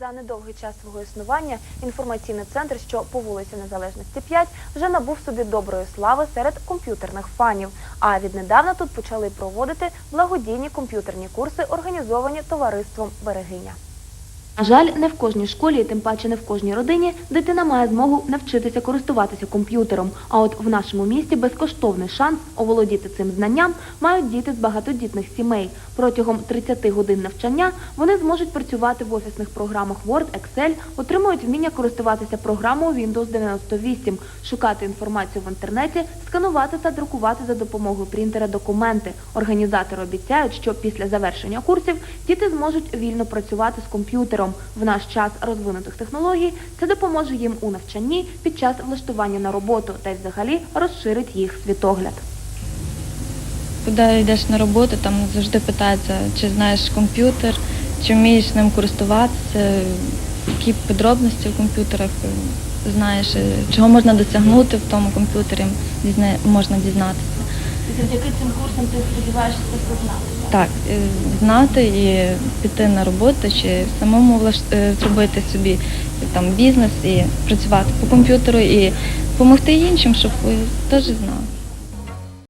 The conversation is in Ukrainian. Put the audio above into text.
За недовгий час свого існування інформаційний центр, що по вулиці Незалежності 5, вже набув собі доброї слави серед комп'ютерних фанів. А віднедавна тут почали проводити благодійні комп'ютерні курси, організовані товариством Берегиня. На жаль, не в кожній школі, і тим паче не в кожній родині, дитина має змогу навчитися користуватися комп'ютером. А от в нашому місті безкоштовний шанс оволодіти цим знанням мають діти з багатодітних сімей. Протягом 30 годин навчання вони зможуть працювати в офісних програмах Word, Excel, отримують вміння користуватися програмою Windows 98, шукати інформацію в інтернеті, сканувати та друкувати за допомогою принтера документи. Організатори обіцяють, що після завершення курсів діти зможуть вільно працювати з комп'ютером. В наш час розвинутих технологій це допоможе їм у навчанні під час влаштування на роботу та й взагалі розширить їх світогляд. Куди йдеш на роботу, там завжди питаються, чи знаєш комп'ютер, чи вмієш ним користуватися, які подробності в комп'ютерах знаєш, чого можна досягнути в тому комп'ютері, можна дізнатися. Завдяки цим курсам ти сподіваєшся це знати. Так, е, знати і піти на роботу, чи самому влаш- е, зробити собі там бізнес і працювати по комп'ютеру і допомогти іншим, щоб теж знали.